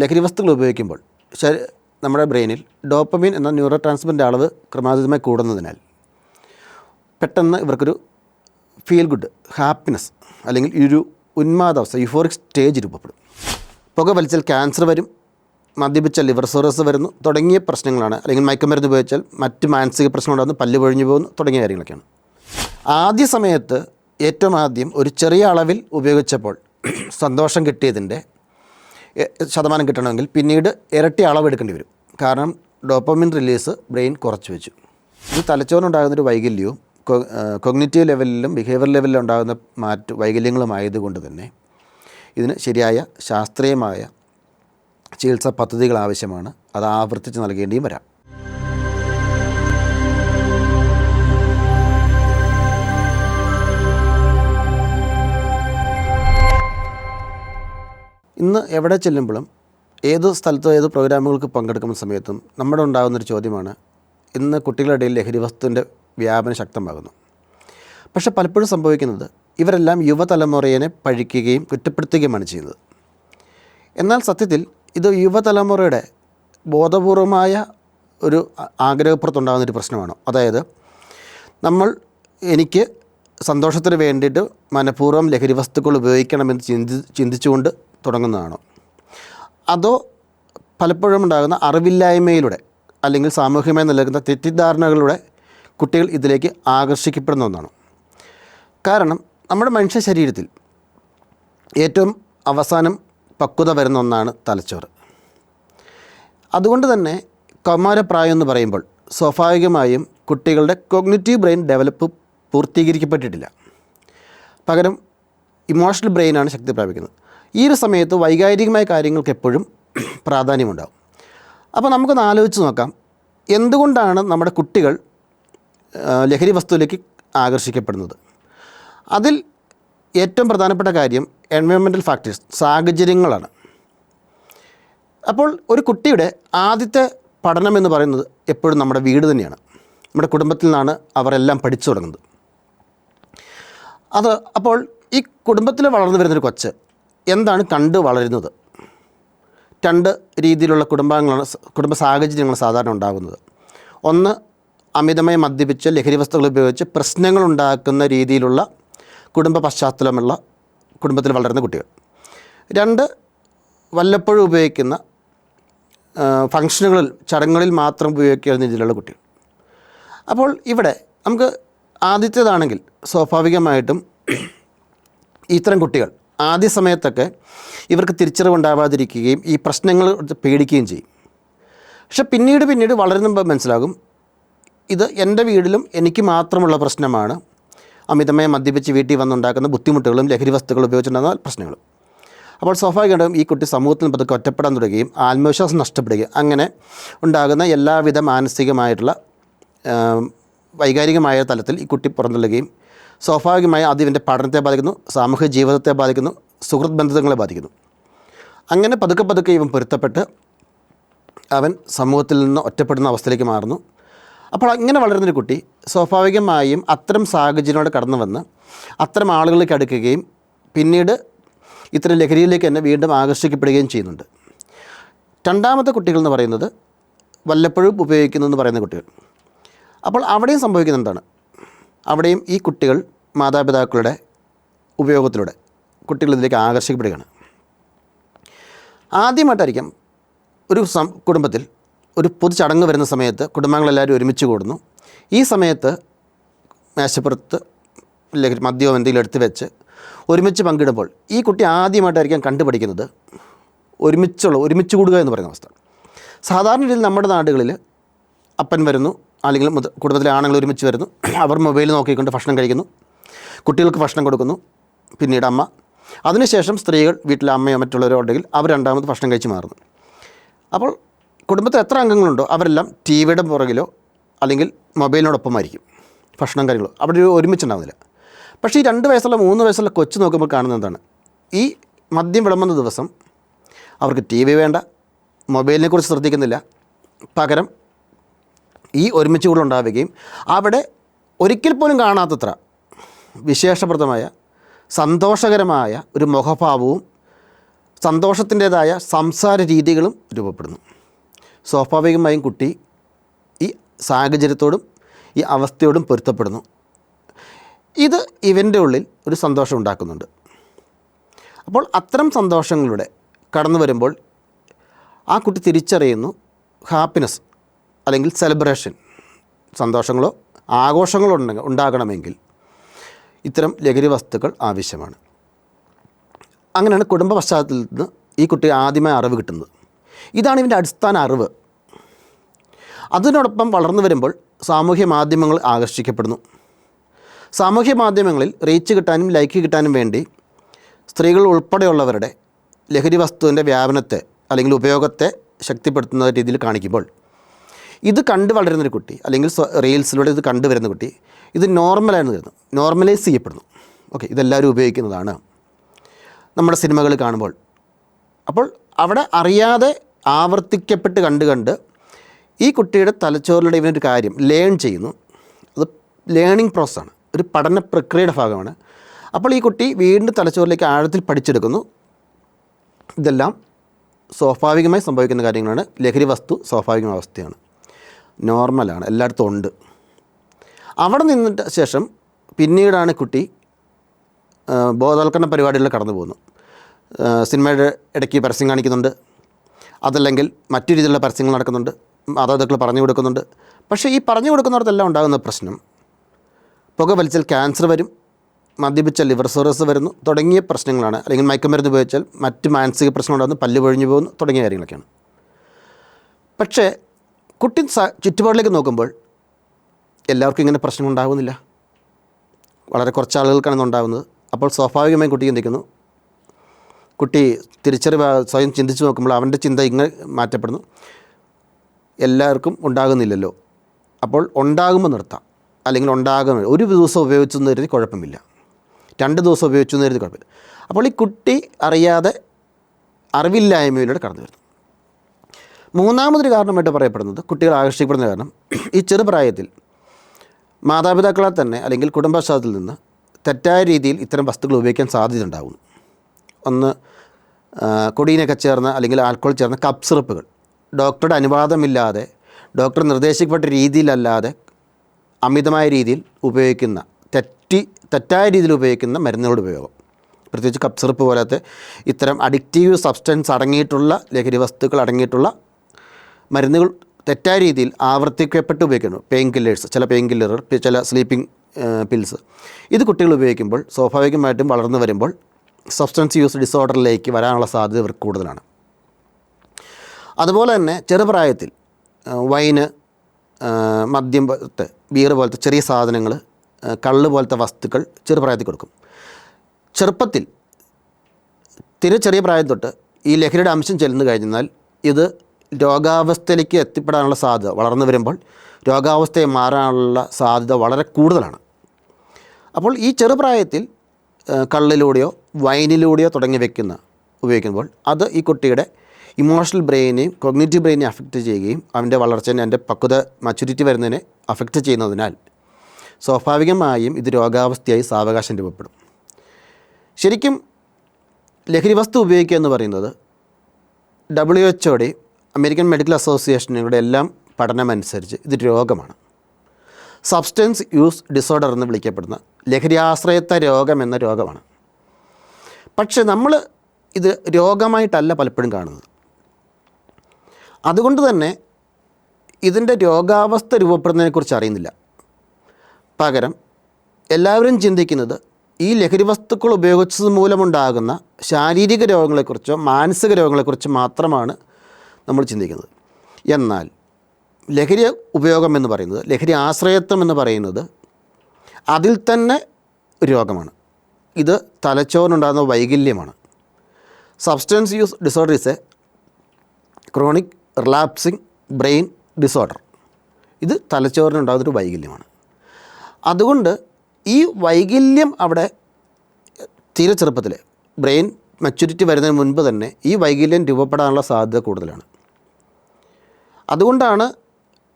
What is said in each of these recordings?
ലഹരി വസ്തുക്കൾ ഉപയോഗിക്കുമ്പോൾ നമ്മുടെ ബ്രെയിനിൽ ഡോപ്പമീൻ എന്ന ന്യൂറോ ട്രാൻസ്മിന്റെ അളവ് ക്രമാതീതമായി കൂടുന്നതിനാൽ പെട്ടെന്ന് ഇവർക്കൊരു ഫീൽ ഗുഡ് ഹാപ്പിനെസ് അല്ലെങ്കിൽ ഒരു ഉന്മാദാവസ്ഥ യുഫോറിക് സ്റ്റേജ് രൂപപ്പെടും. പുക വലിച്ചാൽ ക്യാൻസർ വരും മദ്യപിച്ചാൽ ലിവർ സോറസ് വരുന്നു തുടങ്ങിയ പ്രശ്നങ്ങളാണ്. അല്ലെങ്കിൽ മയക്കുമരുന്ന് ഉപയോഗിച്ചാൽ മറ്റ് മാനസിക പ്രശ്നങ്ങളുണ്ടാകുന്നു പല്ല് പൊഴിഞ്ഞു പോകുന്നു തുടങ്ങിയ കാര്യങ്ങളൊക്കെയാണ്. ആദ്യ സമയത്ത് ഏറ്റവും ആദ്യം ഒരു ചെറിയ അളവിൽ ഉപയോഗിച്ചപ്പോൾ സന്തോഷം കിട്ടിയതിന്റെ ശതമാനം കിട്ടണമെങ്കിൽ പിന്നീട് ഇരട്ടി അളവെടുക്കേണ്ടി വരും. കാരണം ഡോപ്പമിൻ റിലീസ് ബ്രെയിൻ കുറച്ച് വെച്ചു. ഇത് തലച്ചോറിനുണ്ടാകുന്നൊരു വൈകല്യവും കൊഗ്നിറ്റീവ് ലെവലിലും ബിഹേവിയർ ലെവലിലും ഉണ്ടാകുന്ന മാറ്റ വൈകല്യങ്ങളുമായതുകൊണ്ട് തന്നെ ഇതിന് ശരിയായ ശാസ്ത്രീയമായ ചികിത്സാ പദ്ധതികൾ ആവശ്യമാണ്. അത് ആവർത്തിച്ച് നൽകേണ്ടിയും വരാം. ഇന്ന് എവിടെ ചെല്ലുമ്പോഴും ഏത് സ്ഥലത്തോ ഏത് പ്രോഗ്രാമുകൾക്ക് പങ്കെടുക്കുന്ന സമയത്തും നമ്മുടെ ഉണ്ടാകുന്നൊരു ചോദ്യമാണ് ഇന്ന് കുട്ടികളുടെ ഇടയിൽ ലഹരി വസ്തുവിന്റെ വ്യാപനം ശക്തമാകുന്നു. പക്ഷേ പലപ്പോഴും സംഭവിക്കുന്നത് ഇവരെല്ലാം യുവതലമുറയെ പഴിക്കുകയും കുറ്റപ്പെടുത്തുകയുമാണ് ചെയ്യുന്നത്. എന്നാൽ സത്യത്തിൽ ഇത് യുവതലമുറയുടെ ബോധപൂർവമായ ഒരു ആഗ്രഹപ്പുറത്തുണ്ടാകുന്നൊരു പ്രശ്നമാണ്. അതായത് നമ്മൾ എനിക്ക് സന്തോഷത്തിന് വേണ്ടിയിട്ട് മനഃപൂർവം ലഹരി വസ്തുക്കൾ ഉപയോഗിക്കണമെന്ന് ചിന്തി ചിന്തിച്ചുകൊണ്ട് തുടങ്ങുന്നതാണോ? അതോ പലപ്പോഴും ഉണ്ടാകുന്ന അറിവില്ലായ്മയിലൂടെ അല്ലെങ്കിൽ സാമൂഹികമായി നിലനിൽക്കുന്ന തെറ്റിദ്ധാരണകളിലൂടെ കുട്ടികൾ ഇതിലേക്ക് ആകർഷിക്കപ്പെടുന്ന ഒന്നാണ്? കാരണം നമ്മുടെ മനുഷ്യ ശരീരത്തിൽ ഏറ്റവും അവസാനം പക്വത വരുന്ന ഒന്നാണ് തലച്ചോറ്. അതുകൊണ്ട് തന്നെ കൗമാരപ്രായം എന്ന് പറയുമ്പോൾ സ്വാഭാവികമായും കുട്ടികളുടെ കോഗ്നിറ്റീവ് ബ്രെയിൻ ഡെവലപ്പ് പൂർത്തീകരിക്കപ്പെട്ടിട്ടില്ല. പകരം ഇമോഷണൽ ബ്രെയിനാണ് ശക്തി പ്രാപിക്കുന്നത്. ഈ ഒരു സമയത്ത് വൈകാരികമായ കാര്യങ്ങൾക്ക് എപ്പോഴും പ്രാധാന്യമുണ്ടാകും അപ്പോൾ നമുക്കൊന്ന് ആലോചിച്ച് നോക്കാം. എന്തുകൊണ്ടാണ് നമ്മുടെ കുട്ടികൾ ലഹരി വസ്തുവിലേക്ക് ആകർഷിക്കപ്പെടുന്നത്? അതിൽ ഏറ്റവും പ്രധാനപ്പെട്ട കാര്യം എൻവയോൺമെന്റൽ ഫാക്ടേഴ്സ് സാഹചര്യങ്ങളാണ്. അപ്പോൾ ഒരു കുട്ടിയുടെ ആദ്യത്തെ പഠനം എന്ന് പറയുന്നത് എപ്പോഴും നമ്മുടെ വീട് തന്നെയാണ്. നമ്മുടെ കുടുംബത്തിൽ നിന്നാണ് അവരെല്ലാം പഠിച്ചു തുടങ്ങുന്നത്. അത് അപ്പോൾ ഈ കുടുംബത്തിൽ വളർന്നു വരുന്നൊരു കൊച്ച് എന്താണ് കണ്ട് വളരുന്നത്? രണ്ട് രീതിയിലുള്ള കുടുംബാംഗങ്ങളാണ് കുടുംബ സാഹചര്യങ്ങളാണ് സാധാരണ ഉണ്ടാകുന്നത്. ഒന്ന് അമിതമായി മദ്യപിച്ച് ലഹരി വസ്തുക്കൾ ഉപയോഗിച്ച് പ്രശ്നങ്ങൾ ഉണ്ടാക്കുന്ന രീതിയിലുള്ള കുടുംബ പശ്ചാത്തലമുള്ള കുടുംബത്തിൽ വളരുന്ന കുട്ടികൾ. രണ്ട് വല്ലപ്പോഴും ഉപയോഗിക്കുന്ന ഫങ്ഷനുകളിൽ ചടങ്ങുകളിൽ മാത്രം ഉപയോഗിക്കുന്ന രീതിയിലുള്ള കുട്ടികൾ. അപ്പോൾ ഇവിടെ നമുക്ക് ആദ്യത്തേതാണെങ്കിൽ സ്വാഭാവികമായിട്ടും ഇത്തരം കുട്ടികൾ ആദ്യ സമയത്തൊക്കെ ഇവർക്ക് തിരിച്ചറിവുണ്ടാവാതിരിക്കുകയും ഈ പ്രശ്നങ്ങൾ പേടിക്കുകയും ചെയ്യും. പക്ഷെ പിന്നീട് പിന്നീട് വളരുമ്പോൾ മനസ്സിലാകും ഇത് എന്റെ വീടിലും എനിക്ക് മാത്രമുള്ള പ്രശ്നമാണ്. അമിതമായി മദ്യപിച്ച് വീട്ടിൽ വന്നുണ്ടാക്കുന്ന ബുദ്ധിമുട്ടുകളും ലഹരി വസ്തുക്കൾ ഉപയോഗിച്ചുണ്ടാകുന്ന പ്രശ്നങ്ങളും അപ്പോൾ സ്വാഭാവികമായിട്ടും ഈ കുട്ടി സമൂഹത്തിൽ പതുക്കെ ഒറ്റപ്പെടാൻ തുടങ്ങുകയും ആത്മവിശ്വാസം നഷ്ടപ്പെടുകയും അങ്ങനെ ഉണ്ടാകുന്ന എല്ലാവിധ മാനസികമായിട്ടുള്ള വൈകാരികമായ തലത്തിൽ ഈ കുട്ടി പുറന്തള്ളുകയും സ്വാഭാവികമായി അത് ഇവന്റെ പഠനത്തെ ബാധിക്കുന്നു സാമൂഹ്യ ജീവിതത്തെ ബാധിക്കുന്നു സുഹൃത്ത് ബന്ധങ്ങളെ ബാധിക്കുന്നു. അങ്ങനെ പതുക്കെ പതുക്കെ ഇവൻ പൊരുത്തപ്പെട്ട് അവൻ സമൂഹത്തിൽ നിന്ന് ഒറ്റപ്പെടുന്ന അവസ്ഥയിലേക്ക് മാറുന്നു. അപ്പോൾ അങ്ങനെ വളരുന്നൊരു കുട്ടി സ്വാഭാവികമായും അത്തരം സാഹചര്യങ്ങളോട് കടന്നു വന്ന് അത്തരം ആളുകളിലേക്ക് അടുക്കുകയും പിന്നീട് ഇത്തരം ലഹരിയിലേക്ക് തന്നെ വീണ്ടും ആകർഷിക്കപ്പെടുകയും ചെയ്യുന്നുണ്ട്. രണ്ടാമത്തെ കുട്ടികൾ എന്ന് പറയുന്നത് വല്ലപ്പോഴും ഉപയോഗിക്കുന്നു എന്ന് പറയുന്ന കുട്ടികൾ. അപ്പോൾ അവിടെയും സംഭവിക്കുന്നത് എന്താണ്? അവിടെയും ഈ കുട്ടികൾ മാതാപിതാക്കളുടെ ഉപയോഗത്തിലൂടെ കുട്ടികൾ ഇതിലേക്ക് ആകർഷിക്കപ്പെടുകയാണ്. ആദ്യമായിട്ടായിരിക്കും ഒരു സം കുടുംബത്തിൽ ഒരു പൊതു ചടങ്ങ് വരുന്ന സമയത്ത് കുടുംബാംഗങ്ങളെല്ലാവരും ഒരുമിച്ച് കൂടുന്നു. ഈ സമയത്ത് മേശപ്പുറത്ത് അല്ലെങ്കിൽ മദ്യമോ എന്തെങ്കിലും എടുത്ത് വെച്ച് ഒരുമിച്ച് പങ്കിടുമ്പോൾ ഈ കുട്ടി ആദ്യമായിട്ടായിരിക്കും കണ്ടുപഠിക്കുന്നത് ഒരുമിച്ചുള്ള ഒരുമിച്ച് കൂടുക എന്ന് പറയുന്ന അവസ്ഥ. സാധാരണ രീതിയിൽ നമ്മുടെ നാടുകളിൽ അപ്പൻ വരുന്നു അല്ലെങ്കിൽ കുടുംബത്തിലെ ആണുങ്ങൾ ഒരുമിച്ച് വരുന്നു. അവർ മൊബൈൽ നോക്കിക്കൊണ്ട് ഭക്ഷണം കഴിക്കുന്നു. കുട്ടികൾക്ക് ഭക്ഷണം കൊടുക്കുന്നു. പിന്നീട് അമ്മ. അതിനുശേഷം സ്ത്രീകൾ വീട്ടിലെ അമ്മയോ മറ്റുള്ളവരോ ഉണ്ടെങ്കിൽ അവർ രണ്ടാമത് ഭക്ഷണം കഴിച്ച് മാറുന്നു. അപ്പോൾ കുടുംബത്തിൽ എത്ര അംഗങ്ങളുണ്ടോ അവരെല്ലാം ടി വിയുടെ പുറകിലോ അല്ലെങ്കിൽ മൊബൈലിനോടൊപ്പമായിരിക്കും ഭക്ഷണം കാര്യങ്ങളോ. അവിടെ ഒരു ഒരുമിച്ചുണ്ടാകുന്നില്ല പക്ഷേ ഈ രണ്ട് വയസ്സുള്ള മൂന്ന് വയസ്സുള്ള കൊച്ചു നോക്കുമ്പോൾ കാണുന്നത് എന്താണ്? ഈ മദ്യം വിളമ്പുന്ന ദിവസം അവർക്ക് ടി വി വേണ്ട മൊബൈലിനെക്കുറിച്ച് ശ്രദ്ധിക്കുന്നില്ല. പകരം ഈ ഒരുമിച്ച് കൂടെ ഉണ്ടാവുകയും അവിടെ ഒരിക്കൽ പോലും കാണാത്തത്ര വിശേഷപ്രദമായ സന്തോഷകരമായ ഒരു മുഖഭാവവും സന്തോഷത്തിന്റേതായ സംസാര രീതികളും രൂപപ്പെടുന്നു. സ്വാഭാവികമായും കുട്ടി ഈ സാഹചര്യത്തോടും ഈ അവസ്ഥയോടും പൊരുത്തപ്പെടുന്നു. ഇത് ഇവന്റെ ഉള്ളിൽ ഒരു സന്തോഷം ഉണ്ടാക്കുന്നുണ്ട്. അപ്പോൾ അത്തരം സന്തോഷങ്ങളുടെ കടന്നു വരുമ്പോൾ ആ കുട്ടി തിരിച്ചറിയുന്നു ഹാപ്പിനെസ് അല്ലെങ്കിൽ സെലിബ്രേഷൻ സന്തോഷങ്ങളോ ആഘോഷങ്ങളോ ഉണ്ടെങ്കിൽ ഉണ്ടാകണമെങ്കിൽ ഇത്തരം ലഹരി വസ്തുക്കൾ ആവശ്യമാണ്. അങ്ങനെയാണ് കുടുംബ പശ്ചാത്തലത്തിൽ നിന്ന് ഈ കുട്ടി ആദ്യമായി അറിവ് കിട്ടുന്നത്. ഇതാണ് ഇവന്റെ അടിസ്ഥാന അറിവ്. അതിനോടൊപ്പം വളർന്നു വരുമ്പോൾ സാമൂഹ്യ മാധ്യമങ്ങൾ ആകർഷിക്കപ്പെടുന്നു. സാമൂഹ്യ മാധ്യമങ്ങളിൽ റീച്ച് കിട്ടാനും ലൈക്ക് കിട്ടാനും വേണ്ടി സ്ത്രീകൾ ഉൾപ്പെടെയുള്ളവരുടെ ലഹരി വസ്തുവിന്റെ വ്യാപനത്തെ അല്ലെങ്കിൽ ഉപയോഗത്തെ ശക്തിപ്പെടുത്തുന്ന രീതിയിൽ കാണിക്കുമ്പോൾ ഇത് കണ്ടു വളരുന്നൊരു കുട്ടി അല്ലെങ്കിൽ റീൽസിലൂടെ ഇത് കണ്ടുവരുന്ന കുട്ടി ഇത് നോർമലായിരുന്നു വരുന്നു നോർമലൈസ് ചെയ്യപ്പെടുന്നു. ഓക്കെ ഇതെല്ലാവരും ഉപയോഗിക്കുന്നതാണ് നമ്മുടെ സിനിമകൾ കാണുമ്പോൾ. അപ്പോൾ അവിടെ അറിയാതെ ആവർത്തിക്കപ്പെട്ട് കണ്ട് കണ്ട് ഈ കുട്ടിയുടെ തലച്ചോറിലൂടെ ഇവനൊരു കാര്യം ലേൺ ചെയ്യുന്നു. അത് ലേണിംഗ് പ്രോസസ്സാണ് ഒരു പഠന പ്രക്രിയയുടെ ഭാഗമാണ്. അപ്പോൾ ഈ കുട്ടി വീണ്ടും തലച്ചോറിലേക്ക് ആഴത്തിൽ പഠിച്ചെടുക്കുന്നു. ഇതെല്ലാം സ്വാഭാവികമായി സംഭവിക്കുന്ന കാര്യങ്ങളാണ്. ലഹരി വസ്തു സ്വാഭാവികമായ അവസ്ഥയാണ്. നോർമലാണ് എല്ലായിടത്തും ഉണ്ട്. അവിടെ നിന്നിട്ട് ശേഷം പിന്നീടാണ് കുട്ടി ബോധവൽക്കരണ പരിപാടികളിൽ കടന്നു പോകുന്നു. സിനിമയുടെ ഇടയ്ക്ക് പരസ്യം കാണിക്കുന്നുണ്ട്. അതല്ലെങ്കിൽ മറ്റു രീതിയിലുള്ള പരസ്യങ്ങൾ നടക്കുന്നുണ്ട്. മാതാപിതാക്കൾ പറഞ്ഞു കൊടുക്കുന്നുണ്ട്. പക്ഷേ ഈ പറഞ്ഞു കൊടുക്കുന്നിടത്തെല്ലാം ഉണ്ടാകുന്ന പ്രശ്നം പുക വലിച്ചാൽ ക്യാൻസർ വരും മദ്യപിച്ചാൽ ലിവർ സോറസ് വരുന്നു തുടങ്ങിയ പ്രശ്നങ്ങളാണ്. അല്ലെങ്കിൽ മയക്കുമരുന്ന് ഉപയോഗിച്ചാൽ മറ്റ് മാനസിക പ്രശ്നം ഉണ്ടാകുന്നു പല്ല് പൊഴിഞ്ഞു പോകുന്നു തുടങ്ങിയ കാര്യങ്ങളൊക്കെയാണ്. പക്ഷേ കുട്ടി ചുറ്റുപാടിലേക്ക് നോക്കുമ്പോൾ എല്ലാവർക്കും ഇങ്ങനെ പ്രശ്നം ഉണ്ടാകുന്നില്ല വളരെ കുറച്ച് ആളുകൾക്കാണ് ഇത് ഉണ്ടാകുന്നത് അപ്പോൾ സ്വാഭാവികമായും കുട്ടി ചിന്തിക്കുന്നു കുട്ടി തിരിച്ചറിവ് സ്വയം ചിന്തിച്ച് നോക്കുമ്പോൾ അവന്റെ ചിന്ത ഇങ്ങനെ മാറ്റപ്പെടുന്നു. എല്ലാവർക്കും ഉണ്ടാകുന്നില്ലല്ലോ. അപ്പോൾ ഉണ്ടാകുമ്പോൾ നിർത്താം. അല്ലെങ്കിൽ ഉണ്ടാകുന്ന ഒരു ദിവസം ഉപയോഗിച്ചു എന്ന് കരുതി കുഴപ്പമില്ല. രണ്ട് ദിവസം ഉപയോഗിച്ചു എന്ന് കരുതി കുഴപ്പമില്ല. അപ്പോൾ ഈ കുട്ടി അറിയാതെ അറിവില്ലായ്മയിലൂടെ കടന്നു വരുന്നു മൂന്നാമതൊരു കാരണമായിട്ട് പറയപ്പെടുന്നത് കുട്ടികൾ ആകർഷിക്കപ്പെടുന്ന കാരണം ഈ ചെറുപ്രായത്തിൽ മാതാപിതാക്കളെ തന്നെ അല്ലെങ്കിൽ കുടുംബ നിന്ന് തെറ്റായ രീതിയിൽ ഇത്തരം വസ്തുക്കൾ ഉപയോഗിക്കാൻ സാധ്യത ഉണ്ടാകും ഒന്ന് കൊടിയിനൊക്കെ ചേർന്ന അല്ലെങ്കിൽ ആൽക്കോൾ ചേർന്ന കപ്പ് സിറപ്പുകൾ. ഡോക്ടറുടെ അനുവാദമില്ലാതെ ഡോക്ടർ നിർദ്ദേശിക്കപ്പെട്ട രീതിയിലല്ലാതെ അമിതമായ രീതിയിൽ ഉപയോഗിക്കുന്ന തെറ്റി തെറ്റായ രീതിയിൽ ഉപയോഗിക്കുന്ന മരുന്നുകളുടെ ഉപയോഗം. പ്രത്യേകിച്ച് കപ്പ് സിറപ്പ് പോലത്തെ ഇത്തരം അഡിക്റ്റീവ് സബ്സ്റ്റൻസ് അടങ്ങിയിട്ടുള്ള ലഹരി വസ്തുക്കൾ അടങ്ങിയിട്ടുള്ള മരുന്നുകൾ തെറ്റായ രീതിയിൽ ആവർത്തിക്കപ്പെട്ട് ഉപയോഗിക്കുന്നു. പെയിൻ കില്ലേഴ്സ് ചില പെയിൻ കില്ലറുകൾ ചില സ്ലീപ്പിംഗ് പിൽസ് ഇത് കുട്ടികൾ ഉപയോഗിക്കുമ്പോൾ സ്വാഭാവികമായിട്ടും വളർന്നു വരുമ്പോൾ സബ്സ്റ്റൻസ് യൂസ് ഡിസോർഡറിലേക്ക് വരാനുള്ള സാധ്യത ഇവർക്ക് കൂടുതലാണ്. അതുപോലെ തന്നെ ചെറുപ്രായത്തിൽ വൈന് മദ്യം പോലത്തെ ബിയർ പോലത്തെ ചെറിയ സാധനങ്ങൾ കള്ള് പോലത്തെ വസ്തുക്കൾ ചെറുപ്രായത്തിൽ കൊടുക്കും. ചെറുപ്പത്തിൽ തീരെ ചെറിയ പ്രായം തൊട്ട് ഈ ലഹരിയുടെ അംശം ചെല്ലുന്നു കഴിഞ്ഞാൽ ഇത് രോഗാവസ്ഥയിലേക്ക് എത്തിപ്പെടാനുള്ള സാധ്യത വളർന്നു വരുമ്പോൾ രോഗാവസ്ഥയെ മാറാനുള്ള സാധ്യത വളരെ കൂടുതലാണ്. അപ്പോൾ ഈ ചെറുപ്രായത്തിൽ കള്ളിലൂടെയോ വൈനിലൂടെയോ തുടങ്ങി വെക്കുന്ന ഉപയോഗിക്കുമ്പോൾ അത് ഈ കുട്ടിയുടെ ഇമോഷണൽ ബ്രെയിനെയും കൊഗ്നേറ്റീവ് ബ്രെയിനെയും അഫക്റ്റ് ചെയ്യുകയും അവന്റെ വളർച്ചേനെ എന്റെ പക്വത മച്ചുരിറ്റി വരുന്നതിനെ അഫക്റ്റ് ചെയ്യുന്നതിനാൽ സ്വാഭാവികമായും ഇത് രോഗാവസ്ഥയായി സാവകാശം രൂപപ്പെടും. ശരിക്കും ലഹരി വസ്തു ഉപയോഗിക്കുക എന്ന് പറയുന്നത് ഡബ്ല്യു എച്ച്ഒയുടെ അമേരിക്കൻ മെഡിക്കൽ അസോസിയേഷനുകളുടെ എല്ലാം പഠനമനുസരിച്ച് ഇത് രോഗമാണ്. സബ്സ്റ്റൻസ് യൂസ് ഡിസോർഡർ എന്ന് വിളിക്കപ്പെടുന്ന ലഹരിയാശ്രയത്വ രോഗം എന്ന രോഗമാണ്. പക്ഷേ നമ്മൾ ഇത് രോഗമായിട്ടല്ല പലപ്പോഴും കാണുന്നത്. അതുകൊണ്ട് തന്നെ ഇതിന്റെ രോഗാവസ്ഥ രൂപപ്പെടുന്നതിനെക്കുറിച്ച് അറിയുന്നില്ല. പകരം എല്ലാവരും ചിന്തിക്കുന്നത് ഈ ലഹരി വസ്തുക്കൾ ഉപയോഗിച്ചത് മൂലമുണ്ടാകുന്ന ശാരീരിക രോഗങ്ങളെക്കുറിച്ചോ മാനസിക രോഗങ്ങളെക്കുറിച്ച് മാത്രമാണ് നമ്മൾ ചിന്തിക്കുന്നത്. എന്നാൽ ലഹരി ഉപയോഗം എന്ന് പറയുന്നത് ലഹരി ആശ്രയത്വം എന്ന് പറയുന്നത് അതിൽ തന്നെ ഒരു രോഗമാണ്. ഇത് തലച്ചോറിനുണ്ടാകുന്ന വൈകല്യമാണ്. Substance use disorder is a chronic relapsing brain disorder ഇത് തലച്ചോറിനുണ്ടാകുന്നൊരു വൈകല്യമാണ്. അതുകൊണ്ട് ഈ വൈകല്യം അവിടെ തീരെ ചെറുപ്പത്തിൽ ബ്രെയിൻ മെച്യൂരിറ്റി വരുന്നതിന് മുൻപ് തന്നെ ഈ വൈകല്യം രൂപപ്പെടാനുള്ള സാധ്യത കൂടുതലാണ്. അതുകൊണ്ടാണ്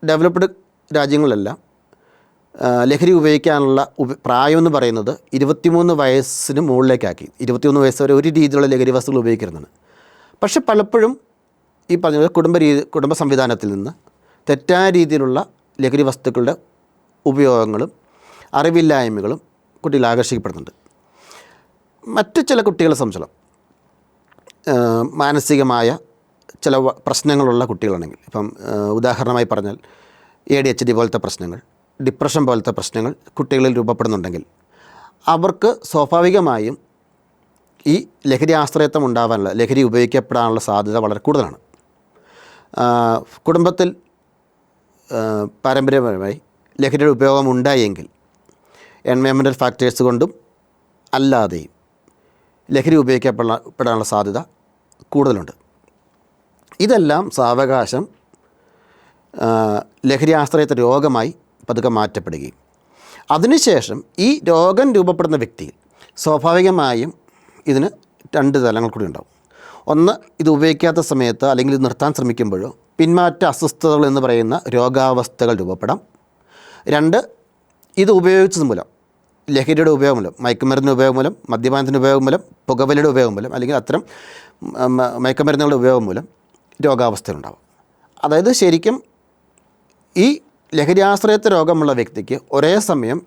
ഡെവലപ്ഡ് രാജ്യങ്ങളിലെല്ലാം ലഹരി ഉപയോഗിക്കാനുള്ള ഉപ പ്രായം എന്ന് പറയുന്നത് ഇരുപത്തിമൂന്ന് വയസ്സിന് മുകളിലേക്കാക്കി. ഇരുപത്തിമൂന്ന് വയസ്സ് വരെ ഒരു രീതിയിലുള്ള ലഹരി വസ്തുക്കൾ ഉപയോഗിക്കരുതാണ് പക്ഷെ പലപ്പോഴും ഈ പറഞ്ഞ കുടുംബ രീതി കുടുംബ സംവിധാനത്തിൽ നിന്ന് തെറ്റായ രീതിയിലുള്ള ലഹരി വസ്തുക്കളുടെ ഉപയോഗങ്ങളും അറിവില്ലായ്മകളും കുട്ടികളെ ആകർഷിക്കപ്പെടുന്നുണ്ട്. മറ്റു ചില കുട്ടികളെ സംശയം മാനസികമായ ചില പ്രശ്നങ്ങളുള്ള കുട്ടികളാണെങ്കിൽ ഇപ്പം ഉദാഹരണമായി പറഞ്ഞാൽ എ ഡി എച്ച് ഡി പോലത്തെ പ്രശ്നങ്ങൾ ഡിപ്രഷൻ പോലത്തെ പ്രശ്നങ്ങൾ കുട്ടികളിൽ രൂപപ്പെടുന്നുണ്ടെങ്കിൽ അവർക്ക് സ്വാഭാവികമായും ഈ ലഹരി ആശ്രയത്വം ഉണ്ടാവാനുള്ള ലഹരി ഉപയോഗിക്കപ്പെടാനുള്ള സാധ്യത വളരെ കൂടുതലാണ്. കുടുംബത്തിൽ പാരമ്പര്യപരമായി ലഹരിയുടെ ഉപയോഗം ഉണ്ടായെങ്കിൽ എൻവയോൺമെന്റൽ ഫാക്ടേഴ്സ് കൊണ്ടും അല്ലാതെയും ലഹരി ഉപയോഗിക്കപ്പെടാനുള്ള സാധ്യത കൂടുതലുണ്ട്. ഇതെല്ലാം സാവകാശം ലഹരി ആശ്രയത്തെ രോഗമായി പതുക്കെ മാറ്റപ്പെടുകയും. അതിനുശേഷം ഈ രോഗം രൂപപ്പെടുന്ന വ്യക്തിയിൽ സ്വാഭാവികമായും ഇതിന് രണ്ട് തലങ്ങൾ കൂടി ഉണ്ടാകും ഒന്ന് ഇത് ഉപയോഗിക്കാത്ത സമയത്ത് അല്ലെങ്കിൽ ഇത് നിർത്താൻ ശ്രമിക്കുമ്പോഴോ പിന്മാറ്റ അസ്വസ്ഥതകൾ എന്ന് പറയുന്ന രോഗാവസ്ഥകൾ രൂപപ്പെടാം. രണ്ട് ഇത് ഉപയോഗിച്ചത് മൂലം ലഹരിയുടെ ഉപയോഗം മൂലം മയക്കുമരുന്നിന്റെ ഉപയോഗം മൂലം മദ്യപാനത്തിന്റെ ഉപയോഗം മൂലം പുകവലിയുടെ ഉപയോഗം മൂലം അല്ലെങ്കിൽ അത്തരം മയക്കുമരുന്നുകളുടെ ഉപയോഗം മൂലം രോഗാവസ്ഥയുണ്ടാവും അതായത് ശരിക്കും ഈ ലഹരിയാശ്രയത്വ രോഗമുള്ള വ്യക്തിക്ക് ഒരേ സമയം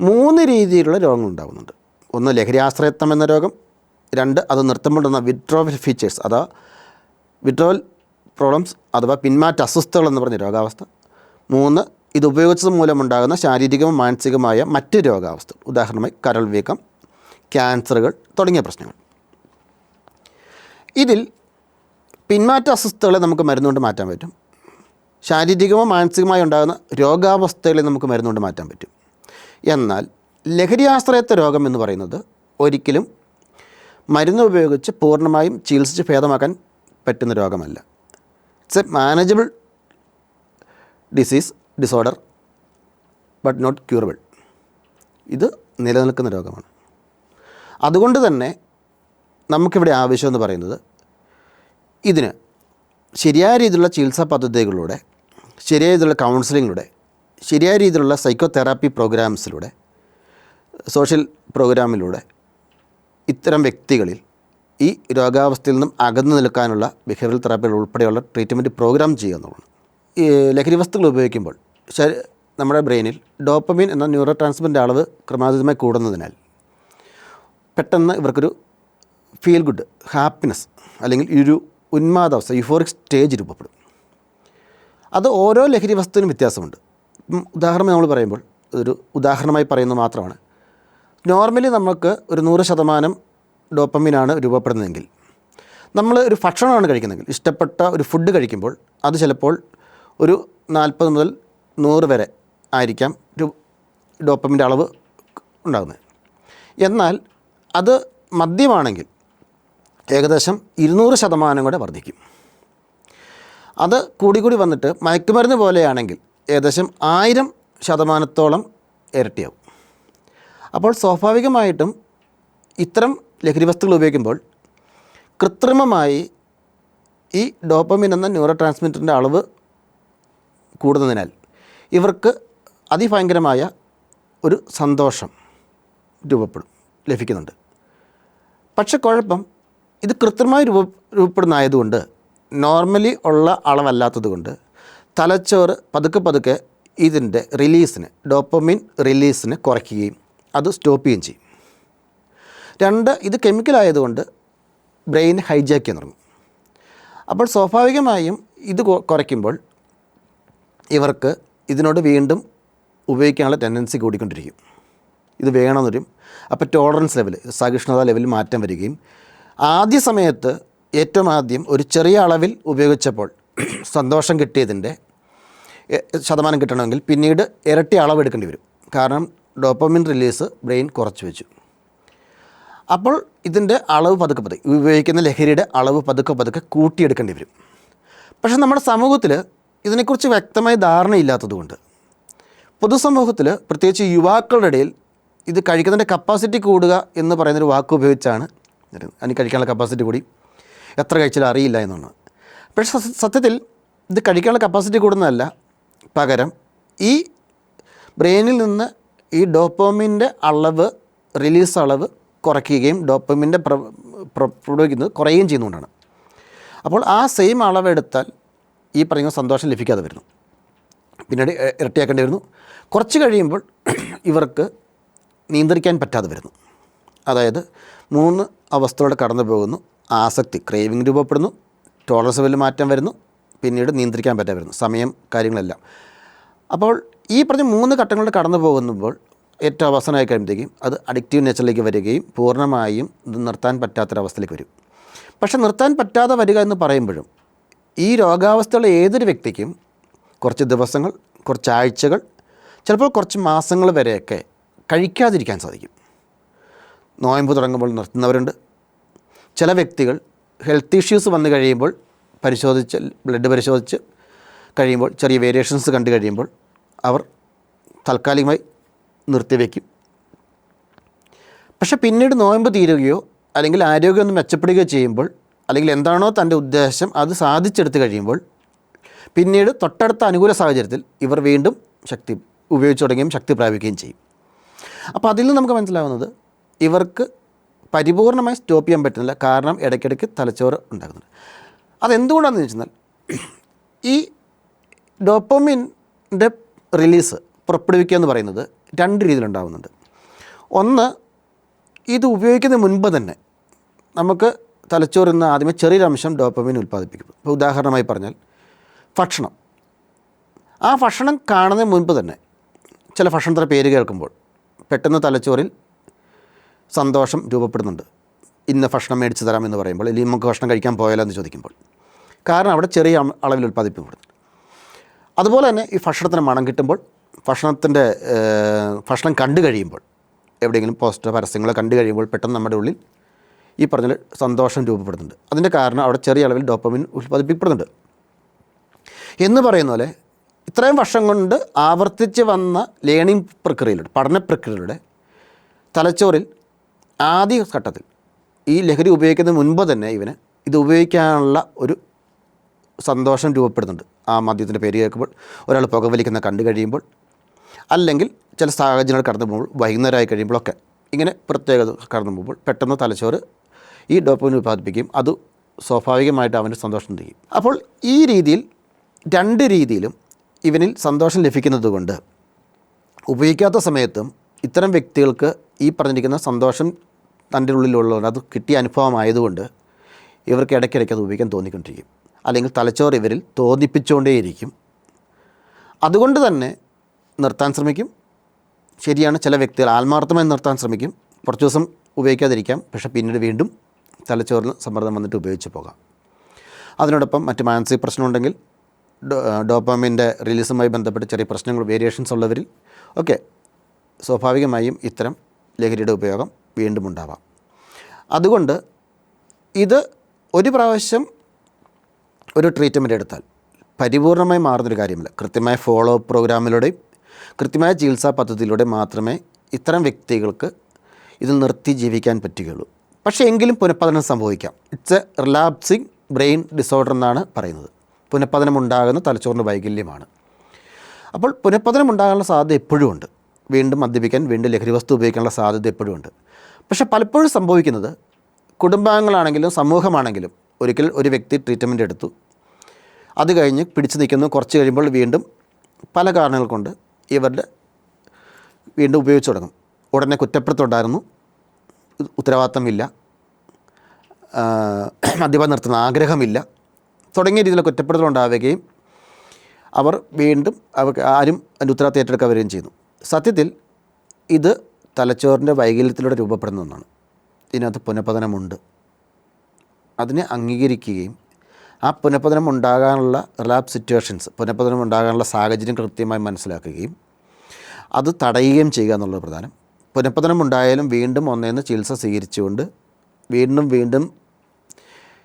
മൂന്ന് രീതിയിലുള്ള രോഗങ്ങൾ ഉണ്ടാകുന്നുണ്ട് ഒന്ന് ലഹരിയാശ്രയത്വം എന്ന രോഗം രണ്ട് അത് നിർത്തുമ്പോഴുന്ന വിഡ്രോവൽ ഫീച്ചേഴ്സ് അഥവാ വിഡ്രോവൽ പ്രോബ്ലംസ് അഥവാ പിന്മാറ്റ അസ്വസ്ഥതകൾ എന്ന് പറഞ്ഞ രോഗാവസ്ഥ. മൂന്ന് ഇത് ഉപയോഗിച്ചത് മൂലമുണ്ടാകുന്ന ശാരീരികവും മാനസികമായ മറ്റ് രോഗാവസ്ഥ ഉദാഹരണമായി കരൾ വീക്കം ക്യാൻസറുകൾ തുടങ്ങിയ പ്രശ്നങ്ങൾ. ഇതിൽ പിന്മാറ്റ അസ്വസ്ഥതകളെ നമുക്ക് മരുന്നുകൊണ്ട് മാറ്റാൻ പറ്റും. ശാരീരികമോ മാനസികമായി ഉണ്ടാകുന്ന രോഗാവസ്ഥകളെ നമുക്ക് മരുന്നുകൊണ്ട് മാറ്റാൻ പറ്റും. എന്നാൽ ലഹരിയാശ്രയത്വ രോഗം എന്ന് പറയുന്നത് ഒരിക്കലും മരുന്ന് ഉപയോഗിച്ച് പൂർണമായും ചികിത്സിച്ച് ഭേദമാക്കാൻ പറ്റുന്ന രോഗമല്ല. It's a manageable disease disorder but not curable ഇത് നിലനിൽക്കുന്ന രോഗമാണ്. അതുകൊണ്ട് തന്നെ നമുക്കിവിടെ ആവശ്യമെന്ന് പറയുന്നത് ഇതിന് ശരിയായ രീതിയിലുള്ള ചികിത്സാ പദ്ധതികളിലൂടെ ശരിയായ രീതിയിലുള്ള കൗൺസിലിങ്ങിലൂടെ ശരിയായ രീതിയിലുള്ള സൈക്കോ തെറാപ്പി പ്രോഗ്രാംസിലൂടെ സോഷ്യൽ പ്രോഗ്രാമിലൂടെ ഇത്തരം വ്യക്തികളിൽ ഈ രോഗാവസ്ഥയിൽ നിന്നും അകന്നു നിൽക്കാനുള്ള ബിഹേവിയൽ തെറാപ്പികൾ ഉൾപ്പെടെയുള്ള ട്രീറ്റ്മെന്റ് പ്രോഗ്രാം ചെയ്യുക എന്നുള്ളതാണ്. ഈ ലഹരി വസ്തുക്കൾ ഉപയോഗിക്കുമ്പോൾ നമ്മുടെ ബ്രെയിനിൽ ഡോപ്പമീൻ എന്ന ന്യൂറോ ട്രാൻസ്മിന്റെ അളവ് ക്രമാതീതമായി കൂടുന്നതിനാൽ പെട്ടെന്ന് ഇവർക്കൊരു ഫീൽ ഗുഡ് ഹാപ്പിനെസ് അല്ലെങ്കിൽ ഒരു ഉന്മാദാവസ്ഥ യുഫോറിക് സ്റ്റേജ് രൂപപ്പെടും. അത് ഓരോ ലഹരി വസ്തുവിനും വ്യത്യാസമുണ്ട്. ഉദാഹരണം നമ്മൾ പറയുമ്പോൾ ഒരു ഉദാഹരണമായി പറയുന്നത് മാത്രമാണ്. നോർമലി നമുക്ക് ഒരു നൂറ് ശതമാനം ഡോപ്പമിനാണ് രൂപപ്പെടുന്നതെങ്കിൽ നമ്മൾ ഒരു ഭക്ഷണമാണ് കഴിക്കുന്നതെങ്കിൽ ഇഷ്ടപ്പെട്ട ഒരു ഫുഡ് കഴിക്കുമ്പോൾ അത് ചിലപ്പോൾ ഒരു നാൽപ്പത് മുതൽ നൂറ് വരെ ആയിരിക്കാം ഒരു ഡോപ്പമിന്റെ അളവ് ഉണ്ടാകുന്നത്. എന്നാൽ അത് മദ്യമാണെങ്കിൽ ഏകദേശം ഇരുന്നൂറ് ശതമാനം കൂടെ വർദ്ധിക്കും. അത് കൂടി കൂടി വന്നിട്ട് മയക്കുമരുന്ന് പോലെയാണെങ്കിൽ ഏകദേശം ആയിരം ശതമാനത്തോളം ഇരട്ടിയാവും. അപ്പോൾ സ്വാഭാവികമായിട്ടും ഇത്തരം ലഹരി വസ്തുക്കൾ ഉപയോഗിക്കുമ്പോൾ കൃത്രിമമായി ഈ ഡോപ്പമിൻ എന്ന ന്യൂറോ ട്രാൻസ്മിറ്ററിന്റെ അളവ് കൂടുന്നതിനാൽ ഇവർക്ക് അതിഭയങ്കരമായ ഒരു സന്തോഷം രൂപപ്പെടും ലഭിക്കുന്നുണ്ട്. പക്ഷെ കുഴപ്പം ഇത് കൃത്രിമമായി രൂപ രൂപപ്പെടുന്നതായതുകൊണ്ട് നോർമലി ഉള്ള അളവല്ലാത്തത് കൊണ്ട് തലച്ചോറ് പതുക്കെ പതുക്കെ ഇതിന്റെ റിലീസിന് ഡോപ്പമിൻ റിലീസിന് കുറയ്ക്കുകയും അത് സ്റ്റോപ്പ് ചെയ്യുകയും ചെയ്യും. രണ്ട് ഇത് കെമിക്കലായതുകൊണ്ട് ബ്രെയിൻ ഹൈജാക്ക് ചെയ്യാൻ തുടങ്ങും. അപ്പോൾ സ്വാഭാവികമായും ഇത് കുറയ്ക്കുമ്പോൾ ഇവർക്ക് ഇതിനോട് വീണ്ടും ഉപയോഗിക്കാനുള്ള ടെൻഡൻസി കൂടിക്കൊണ്ടിരിക്കും. ഇത് വേണമെന്ന് വരും അപ്പോൾ ടോളറൻസ് ലെവൽ സഹിഷ്ണുത ലെവലിൽ മാറ്റം വരികയും ആദ്യ സമയത്ത് ഏറ്റവും ആദ്യം ഒരു ചെറിയ അളവിൽ ഉപയോഗിച്ചപ്പോൾ സന്തോഷം കിട്ടിയതിന്റെ ശതമാനം കിട്ടണമെങ്കിൽ പിന്നീട് ഇരട്ടി അളവ് എടുക്കേണ്ടി വരും. കാരണം ഡോപ്പമിൻ റിലീസ് ബ്രെയിൻ കുറച്ച് വെച്ചു. അപ്പോൾ ഇതിന്റെ അളവ് പതുക്കെ പതുക്കെ ഉപയോഗിക്കുന്ന ലഹരിയുടെ അളവ് പതുക്കെ പതുക്കെ കൂട്ടിയെടുക്കേണ്ടി വരും. പക്ഷേ നമ്മുടെ സമൂഹത്തിൽ ഇതിനെക്കുറിച്ച് വ്യക്തമായ ധാരണയില്ലാത്തതുകൊണ്ട് പൊതുസമൂഹത്തിൽ പ്രത്യേകിച്ച് യുവാക്കളുടെ ഇടയിൽ ഇത് കഴിക്കുന്നതിന്റെ കപ്പാസിറ്റി കൂടുക എന്ന് പറയുന്നൊരു വാക്ക് ഉപയോഗിച്ചാണ് വരുന്നത്. അതിന് കഴിക്കാനുള്ള കപ്പാസിറ്റി കൂടി എത്ര കഴിച്ചാലും അറിയില്ല എന്നാണ്. പക്ഷേ സത്യത്തിൽ ഇത് കഴിക്കാനുള്ള കപ്പാസിറ്റി കൂടുന്നതല്ല. പകരം ഈ ബ്രെയിനിൽ നിന്ന് ഈ ഡോപ്പോമിന്റെ അളവ് റിലീസ് അളവ് കുറയ്ക്കുകയും ഡോപ്പോമിന്റെ പ്രൊഡ്യൂക്കുന്നത് കുറയുകയും ചെയ്യുന്നതുകൊണ്ടാണ്. അപ്പോൾ ആ സെയിം അളവെടുത്താൽ ഈ പറയുന്ന സന്തോഷം ലഭിക്കാതെ വരുന്നു. പിന്നീട് ഇരട്ടിയാക്കേണ്ടി വരുന്നു. കുറച്ച് കഴിയുമ്പോൾ ഇവർക്ക് നിയന്ത്രിക്കാൻ പറ്റാതെ വരുന്നു. അതായത് മൂന്ന് അവസ്ഥയോടെ കടന്നു പോകുന്നു ആസക്തി ക്രേവിങ് രൂപപ്പെടുന്നു. ടോളറൻസ് ലെവലിൽ മാറ്റം വരുന്നു. പിന്നീട് നിയന്ത്രിക്കാൻ പറ്റാൻ വരുന്നു. സമയം കാര്യങ്ങളെല്ലാം. അപ്പോൾ ഈ പറഞ്ഞ മൂന്ന് ഘട്ടങ്ങളിൽ കടന്നു പോകുമ്പോൾ ഏറ്റവും അവസാനമായി കഴിയുമ്പോഴത്തേക്കും അത് അഡിക്റ്റീവ് നേച്ചറിലേക്ക് വരികയും പൂർണമായും ഇത് നിർത്താൻ പറ്റാത്തൊരവസ്ഥയിലേക്ക് വരും. പക്ഷേ നിർത്താൻ പറ്റാതെ വരിക എന്ന് പറയുമ്പോഴും ഈ രോഗാവസ്ഥയുള്ള ഏതൊരു വ്യക്തിക്കും കുറച്ച് ദിവസങ്ങൾ കുറച്ച് ആഴ്ചകൾ ചിലപ്പോൾ കുറച്ച് മാസങ്ങൾ വരെയൊക്കെ കഴിക്കാതിരിക്കാൻ സാധിക്കും. നോയമ്പ് തുടങ്ങുമ്പോൾ നിർത്തുന്നവരുണ്ട്. ചില വ്യക്തികൾ ഹെൽത്ത് ഇഷ്യൂസ് വന്നു കഴിയുമ്പോൾ പരിശോധിച്ച് ബ്ലഡ് പരിശോധിച്ച് കഴിയുമ്പോൾ ചെറിയ വേരിയേഷൻസ് കണ്ടു കഴിയുമ്പോൾ അവർ താൽക്കാലികമായി നിർത്തിവെക്കും. പക്ഷെ പിന്നീട് നോയമ്പ് തീരുകയോ അല്ലെങ്കിൽ ആരോഗ്യം ഒന്ന് മെച്ചപ്പെടുകയോ ചെയ്യുമ്പോൾ അല്ലെങ്കിൽ എന്താണോ തന്റെ ഉദ്ദേശം അത് സാധിച്ചെടുത്ത് കഴിയുമ്പോൾ പിന്നീട് തൊട്ടടുത്ത അനുകൂല സാഹചര്യത്തിൽ ഇവർ വീണ്ടും ശക്തി ഉപയോഗിച്ചു തുടങ്ങുകയും ശക്തി പ്രാപിക്കുകയും ചെയ്യും. അപ്പോൾ അതിൽ നിന്ന് നമുക്ക് മനസ്സിലാവുന്നത് ഇവർക്ക് പരിപൂർണമായി സ്റ്റോപ്പ് ചെയ്യാൻ പറ്റുന്നില്ല. കാരണം ഇടയ്ക്കിടയ്ക്ക് തലച്ചോറ് ഉണ്ടാകുന്നുണ്ട്. അതെന്തുകൊണ്ടാണെന്ന് ചോദിച്ചാൽ ഈ ഡോപ്പമിന്റെ റിലീസ് പുറപ്പെടുവിക്കുക എന്ന് പറയുന്നത് രണ്ട് രീതിയിലുണ്ടാകുന്നുണ്ട് ഒന്ന് ഇത് ഉപയോഗിക്കുന്നതിന് മുൻപ് തന്നെ നമുക്ക് തലച്ചോറിൽ നിന്ന് ആദ്യമേ ചെറിയൊരംശം ഡോപ്പമിൻ ഉൽപ്പാദിപ്പിക്കും ഇപ്പോൾ ഉദാഹരണമായി പറഞ്ഞാൽ ഭക്ഷണം. ആ ഭക്ഷണം കാണുന്നതിന് മുൻപ് തന്നെ ചില ഭക്ഷണത്തിന്റെ പേര് കേൾക്കുമ്പോൾ പെട്ടെന്ന് തലച്ചോറിൽ സന്തോഷം രൂപപ്പെടുന്നുണ്ട്. ഇന്ന് ഭക്ഷണം മേടിച്ച് തരാമെന്ന് പറയുമ്പോൾ അല്ലെങ്കിൽ നമുക്ക് ഭക്ഷണം കഴിക്കാൻ പോയാലോ എന്ന് ചോദിക്കുമ്പോൾ. കാരണം അവിടെ ചെറിയ അളവിൽ ഉൽപ്പാദിപ്പിക്കപ്പെടുന്നു അതുപോലെ തന്നെ ഈ ഭക്ഷണത്തിന് മണം കിട്ടുമ്പോൾ ഭക്ഷണത്തിന്റെ ഭക്ഷണം കണ്ടു കഴിയുമ്പോൾ എവിടെയെങ്കിലും പോസ്റ്റർ പരസ്യങ്ങൾ കണ്ടു കഴിയുമ്പോൾ പെട്ടെന്ന് നമ്മുടെ ഉള്ളിൽ ഈ പറഞ്ഞ സന്തോഷം രൂപപ്പെടുന്നുണ്ട്. അതിന്റെ കാരണം അവിടെ ചെറിയ അളവിൽ ഡോപ്പമിൻ ഉൽപ്പാദിപ്പിക്കപ്പെടുന്നുണ്ട്. എന്ന് പറയുന്ന പോലെ ഇത്രയും വർഷം കൊണ്ട് ആവർത്തിച്ച് വന്ന ലേണിംഗ് പ്രക്രിയയിലൂടെ പഠന പ്രക്രിയയിലൂടെ തലച്ചോറിൽ ആദ്യ ഘട്ടത്തിൽ ഈ ലഹരി ഉപയോഗിക്കുന്നതിന് മുൻപ് തന്നെ ഇവന് ഇത് ഉപയോഗിക്കാനുള്ള ഒരു സന്തോഷം രൂപപ്പെടുന്നുണ്ട്. ആ മദ്യത്തിന്റെ പേര് കേൾക്കുമ്പോൾ ഒരാൾ പുകവലിക്കുന്ന കണ്ടു കഴിയുമ്പോൾ അല്ലെങ്കിൽ ചില സാഹചര്യങ്ങൾ കടന്നു പോകുമ്പോൾ വൈകുന്നേരമായി കഴിയുമ്പോഴൊക്കെ ഇങ്ങനെ പ്രത്യേകത കടന്നു പോകുമ്പോൾ പെട്ടെന്ന് തലച്ചോറ് ഈ ഡോപ്പമിൻ ഉൽപ്പാദിപ്പിക്കുകയും അത് സ്വാഭാവികമായിട്ട് അവന്റെ സന്തോഷം ചെയ്യും അപ്പോൾ ഈ രീതിയിൽ രണ്ട് രീതിയിലും ഇവനിൽ സന്തോഷം ലഭിക്കുന്നത് കൊണ്ട് ഉപയോഗിക്കാത്ത സമയത്തും ഇത്തരം വ്യക്തികൾക്ക് ഈ പറഞ്ഞിരിക്കുന്ന സന്തോഷം തന്റെ ഉള്ളിലുള്ളതുകൊണ്ട് അത് കിട്ടിയ അനുഭവമായതുകൊണ്ട് ഇവർക്ക് ഇടയ്ക്കിടയ്ക്ക് അത് ഉപയോഗിക്കാൻ തോന്നിക്കൊണ്ടിരിക്കും. അല്ലെങ്കിൽ തലച്ചോറ് ഇവരിൽ തോന്നിപ്പിച്ചുകൊണ്ടേയിരിക്കും. അതുകൊണ്ട് തന്നെ നിർത്താൻ ശ്രമിക്കും. ശരിയാണ് ചില വ്യക്തികൾ ആത്മാർത്ഥമായി നിർത്താൻ ശ്രമിക്കും. കുറച്ച് ദിവസം ഉപയോഗിക്കാതിരിക്കാം. പക്ഷേ പിന്നീട് വീണ്ടും തലച്ചോറിന് സമ്മർദ്ദം വന്നിട്ട് ഉപയോഗിച്ച് പോകാം. അതിനോടൊപ്പം മറ്റ് മാനസിക പ്രശ്നമുണ്ടെങ്കിൽ ഡോപ്പാമിന്റെ റിലീസുമായി ബന്ധപ്പെട്ട് ചെറിയ പ്രശ്നങ്ങൾ വേരിയേഷൻസ് ഉള്ളവരിൽ ഒക്കെ സ്വാഭാവികമായും ഇത്തരം ലഹരിയുടെ ഉപയോഗം വീണ്ടും ഉണ്ടാവാം. അതുകൊണ്ട് ഇത് ഒരു പ്രാവശ്യം ഒരു ട്രീറ്റ്മെന്റ് എടുത്താൽ പരിപൂർണമായി മാറുന്നൊരു കാര്യമില്ല. കൃത്യമായ ഫോളോ അപ്പ് പ്രോഗ്രാമിലൂടെയും കൃത്യമായ ചികിത്സാ പദ്ധതിയിലൂടെ മാത്രമേ ഇത്തരം വ്യക്തികൾക്ക് ഇതിൽ നിർത്തി ജീവിക്കാൻ പറ്റുകയുള്ളൂ. പക്ഷേ എങ്കിലും പുനഃപതനം സംഭവിക്കാം. It's a relapsing brain disorder എന്നാണ് പറയുന്നത്. പുനഃപതനം ഉണ്ടാകുന്ന തലച്ചോറിന്റെ വൈകല്യമാണ്. അപ്പോൾ പുനഃപതനം ഉണ്ടാകാനുള്ള സാധ്യത എപ്പോഴും ഉണ്ട്. വീണ്ടും മദ്യപിക്കാൻ വീണ്ടും ലഹരി വസ്തു ഉപയോഗിക്കാനുള്ള സാധ്യത എപ്പോഴും ഉണ്ട്. പക്ഷേ പലപ്പോഴും സംഭവിക്കുന്നത് കുടുംബാംഗങ്ങളാണെങ്കിലും സമൂഹമാണെങ്കിലും ഒരിക്കൽ ഒരു വ്യക്തി ട്രീറ്റ്മെന്റ് എടുത്തു. അത് കഴിഞ്ഞ് പിടിച്ചു നിൽക്കുന്നു. കുറച്ച് കഴിയുമ്പോൾ വീണ്ടും പല കാരണങ്ങൾ കൊണ്ട് ഇവരുടെ വീണ്ടും ഉപയോഗിച്ച് തുടങ്ങും. ഉടനെ കുറ്റപ്പെടുത്തുണ്ടായിരുന്നു ഉത്തരവാദിത്തമില്ല. മദ്യപാനം നിർത്തുന്ന ആഗ്രഹമില്ല. തുടങ്ങിയ രീതിയിലുള്ള കുറ്റപ്പെടുത്തലുണ്ടാവുകയും അവർ വീണ്ടും അവർക്ക് ആരും അതിന്റെ ഉത്തരവാദിത്തം ഏറ്റെടുക്കാൻ വരികയും ചെയ്യുന്നു. സത്യത്തിൽ ഇത് തലച്ചോറിന്റെ വൈകല്യത്തിലൂടെ രൂപപ്പെടുന്ന ഒന്നാണ്. ഇതിനകത്ത് പുനഃപതനമുണ്ട്. അതിനെ അംഗീകരിക്കുകയും ആ പുനഃപതനം ഉണ്ടാകാനുള്ള റിലാപ്സ് സിറ്റുവേഷൻസ് പുനഃപതനം ഉണ്ടാകാനുള്ള സാഹചര്യം കൃത്യമായി മനസ്സിലാക്കുകയും അത് തടയുകയും ചെയ്യുക എന്നുള്ളത് പ്രധാനം. പുനഃപതനം ഉണ്ടായാലും വീണ്ടും ഒന്നേന്ന് ചികിത്സ സ്വീകരിച്ചുകൊണ്ട് വീണ്ടും വീണ്ടും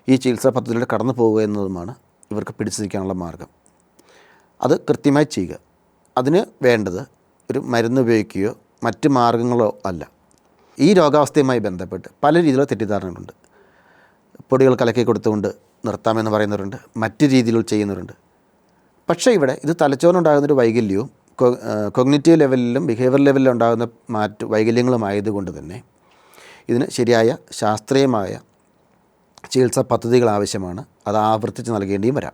ഈ ചികിത്സാ പദ്ധതിയിലൂടെ കടന്നു പോവുക എന്നതുമാണ് ഇവർക്ക് പിടിച്ചു നിൽക്കാനുള്ള മാർഗം. അത് കൃത്യമായി ചെയ്യുക. അതിന് വേണ്ടത് ഒരു മരുന്ന് ഉപയോഗിക്കുകയോ മറ്റ് മാർഗങ്ങളോ അല്ല. ഈ രോഗാവസ്ഥയുമായി ബന്ധപ്പെട്ട് പല രീതിയിലുള്ള തെറ്റിദ്ധാരണകളുണ്ട്. പൊടികൾ കലക്കി കൊടുത്തുകൊണ്ട് നിർത്താമെന്ന് പറയുന്നവരുണ്ട് മറ്റ് രീതിയിൽ ചെയ്യുന്നവരുണ്ട്. പക്ഷേ ഇവിടെ ഇത് തലച്ചോറിനുണ്ടാകുന്നൊരു വൈകല്യവും കൊഗ്നിറ്റീവ് ലെവലിലും ബിഹേവിയർ ലെവലിലും ഉണ്ടാകുന്ന മാറ്റ വൈകല്യങ്ങളുമായതുകൊണ്ട് തന്നെ ഇതിന് ശരിയായ ശാസ്ത്രീയമായ ചികിത്സാ പദ്ധതികൾ ആവശ്യമാണ്. അത് ആവർത്തിച്ച് നൽകേണ്ടിയും വരാം.